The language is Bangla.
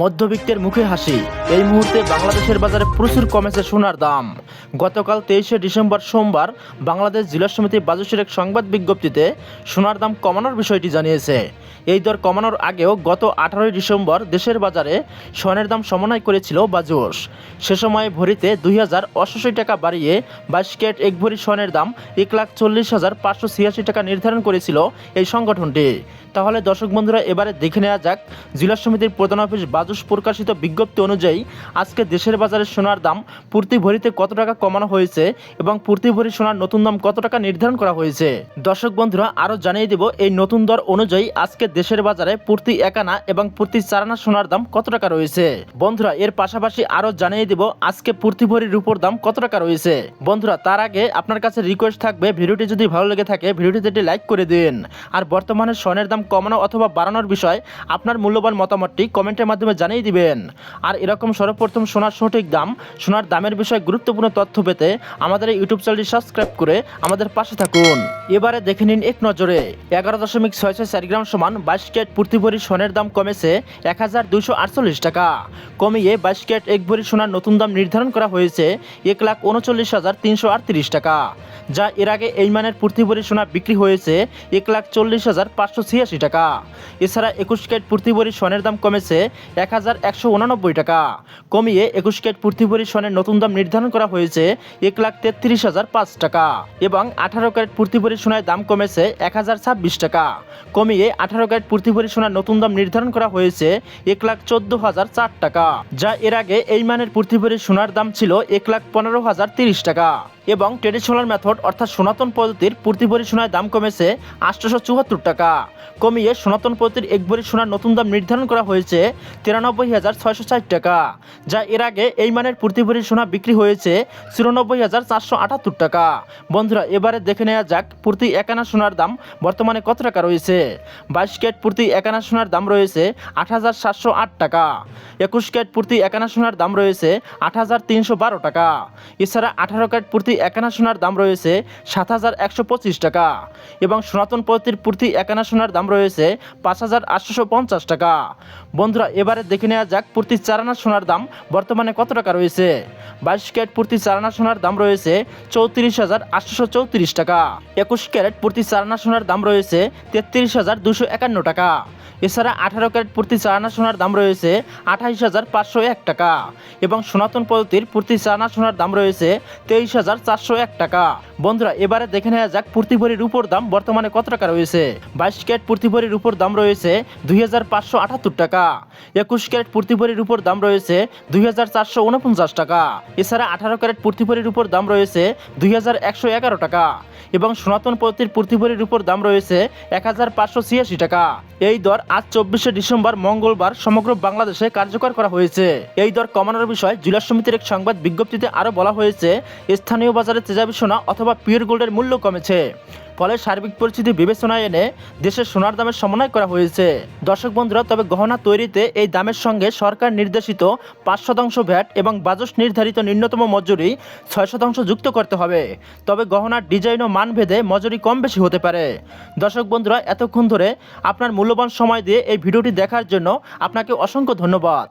মধ্যবিত্তের মুখে হাসি। এই মুহূর্তে বাংলাদেশের বাজারে প্রচুর কমেছে সোনার দাম। গতকাল তেইশে ডিসেম্বর সোমবার বাংলাদেশ জেলা সমিতি বাজুসের এক সংবাদ বিজ্ঞপ্তিতে সোনার দাম কমানোর বিষয়টি জানিয়েছে। এই দর কমানোর আগেও গত আঠারোই ডিসেম্বর দেশের বাজারে স্বর্ণের দাম সমন্বয় করেছিল বাজুস সে সময় ভরিতে দুই হাজার অষ্টাশি টাকা বাড়িয়ে বাইশ ক্যারেট এক ভরি স্বর্ণের দাম এক লাখ চল্লিশ হাজার পাঁচশো ছিয়াশি টাকা নির্ধারণ করেছিল এই সংগঠনটি। তাহলে দর্শক বন্ধুরা, এবারে দেখে নেওয়া যাক, জেলা সমিতির প্রধান অফিস বাজুস প্রকাশিত বিজ্ঞপ্তি অনুযায়ী আজকে দেশের বাজারে সোনার দাম প্রতি ভরিতে কত টাকা কমানো হয়েছে এবং প্রতি ভরি সোনার নতুন দাম কত টাকা নির্ধারণ করা হয়েছে? দর্শক বন্ধুরা, আরও জানিয়ে দেব, এই নতুন দর অনুযায়ী আজকে দেশের বাজারে প্রতি একানা এবং প্রতি চারানা সোনার দাম কত টাকা রয়েছে? বন্ধুরা, এর পাশাপাশি আরও জানিয়ে দেব, আজকে প্রতি ভরি রূপোর দাম কত টাকা রয়েছে? বন্ধুরা, তার আগে আপনার কাছে রিকোয়েস্ট থাকবে, ভিডিওটি যদি ভালো লেগে থাকে, ভিডিওটিতে একটি লাইক করে দিন। আর বর্তমানে স্বর্ণের দাম কমানো অথবা বাড়ানোর বিষয় আপনার মূল্যবান মতামতটি কমেন্টের মাধ্যমে জানিয়ে দিবেন। আর এরকম সর্বপ্রথম সোনার সঠিক দাম, সোনার দামের বিষয়ে গুরুত্বপূর্ণ তথ্য পেতে আমাদের এই ইউটিউব চ্যানেলটি সাবস্ক্রাইব করে আমাদের পাশে থাকুন। এবারে দেখে নিন এক নজরে। এগারো দশমিক ছয় ছয় চার গ্রাম সমান বাইশ ক্যারেট প্রতি ভরি সোনের দাম কমেছে এক হাজার দুইশো আটচল্লিশ টাকা। কমিয়ে বাইশ ক্যারেট এক ভরি সোনার নতুন দাম নির্ধারণ করা হয়েছে এক লাখ উনচল্লিশ হাজার তিনশো আটত্রিশ টাকা। যা এর আগে এই মানের প্রতি সোনা বিক্রি হয়েছে এক লাখ চল্লিশ হাজার পাঁচশো ছিয়াশি টাকা। এছাড়া একুশ ক্যারেট প্রতি ভরি স্বর্ণের দাম কমেছে এক হাজার একশো উনানব্বই টাকা। কমিয়ে একুশ ক্যারেট প্রতি ভরি স্বর্ণের নতুন দাম নির্ধারণ করা হয়েছে এক লাখ তেত্রিশ হাজার পাঁচ টাকা এবং আঠারো ক্যারেট প্রতি সোনার দাম কমেছে এক হাজার ছাব্বিশ টাকা। কমিয়ে আঠারো ক্যারেট প্রতি ভরি সোনার নতুন দাম নির্ধারণ করা হয়েছে এক লাখ চোদ্দ হাজার চার টাকা, যা এর আগে এই মানের প্রতি সোনার দাম ছিল এক লাখ পনেরো হাজার তিরিশ টাকা। এবং ট্রেডিশনাল মেথড অর্থাৎ সনাতন পদ্ধতির প্রতি ভরি সোনার দাম কমেছে আটশোশো চুয়াত্তর টাকা। কমিয়ে সনাতন পদ্ধতির এক ভরি সোনার নতুন দাম নির্ধারণ করা হয়েছে তিরানব্বই হাজার ছয়শো ষাট টাকা, যা এর আগে এই মানের প্রতি ভরি সোনা বিক্রি হয়েছে চুরানব্বই হাজার চারশো আটাত্তর টাকা। বন্ধুরা, এবারে দেখে নেওয়া যাক প্রতি একানা সোনার দাম বর্তমানে কত টাকা রয়েছে। বাইশ ক্যারেট প্রতি একানা সোনার দাম রয়েছে আট হাজার সাতশো আট টাকা, একুশ ক্যারেট প্রতি একানা সোনার দাম রয়েছে আট হাজার তিনশো বারো টাকা। এছাড়া আঠারো ক্যারেট প্রতি একানা সোনার দাম রয়েছে সাত হাজার একশো পঁচিশ টাকা এবং সনাতন পদ্ধতির প্রতি একানা সোনার দাম রয়েছে পাঁচ হাজার আটশোশো পঞ্চাশ টাকা। বন্ধুরা, এবারে দেখে নেওয়া যাক প্রতি চারানা সোনার দাম বর্তমানে কত টাকা রয়েছে। বাইশ ক্যারেট প্রতি চারানা সোনার দাম রয়েছে চৌত্রিশ হাজার আটশোশো চৌত্রিশ টাকা। একুশ ক্যারেট প্রতি চারানা সোনার দাম রয়েছে তেত্রিশ হাজার দুশো একান্ন টাকা। এছাড়া আঠারো ক্যারেট প্রতি চারানা সোনার দাম রয়েছে আঠাইশ হাজার পাঁচশো এক টাকা এবং সনাতন পদ্ধতির প্রতি চারানা সোনার দাম রয়েছে তেইশ হাজার চারশো এক টাকা। বন্ধুরা, এবারে দেখে নেওয়া যাক প্রতি ভরির উপর দাম বর্তমানে কত টাকা রয়েছে। বাইশ ক্যারেট প্রতি ভরির উপর দাম রয়েছে দুই হাজার পাঁচশো আটাত্তর টাকা। একুশ ক্যারেট প্রতি ভরির উপর দাম রয়েছে দুই হাজার চারশো উনপঞ্চাশ টাকা। এছাড়া আঠারো ক্যারেট প্রতি ভরির উপর দাম রয়েছে দুই হাজার একশো এগারো টাকা এবং সনাতন পদ্ধতির প্রতি ভরির উপর দাম রয়েছে এক হাজার পাঁচশো ছিয়াশি টাকা। এই দর আজ চব্বিশে ডিসেম্বর মঙ্গলবার সমগ্র বাংলাদেশে কার্যকর করা হয়েছে। এই দর কমানোর বিষয়ে জেলা সমিতির এক সংবাদ বিজ্ঞপ্তিতে আরও বলা হয়েছে, স্থানীয় বাজারে তেজাবি সোনা অথবা পিওর গোল্ডের মূল্য কমেছে। ফলে সার্বিক পরিস্থিতি বিবেচনায় এনে দেশের সোনার দামের সমন্বয় করা হয়েছে। দর্শক বন্ধুরা, তবে গহনা তৈরিতে এই দামের সঙ্গে সরকার নির্দেশিত পাঁচ শতাংশ ভ্যাট এবং বাজস নির্ধারিত ন্যূনতম মজুরি ছয় শতাংশ যুক্ত করতে হবে। তবে গহনার ডিজাইন ও মান ভেদে মজুরি কম বেশি হতে পারে। দর্শক বন্ধুরা, এতক্ষণ ধরে আপনার মূল্যবান সময় দিয়ে এই ভিডিওটি দেখার জন্য আপনাকে অসংখ্য ধন্যবাদ।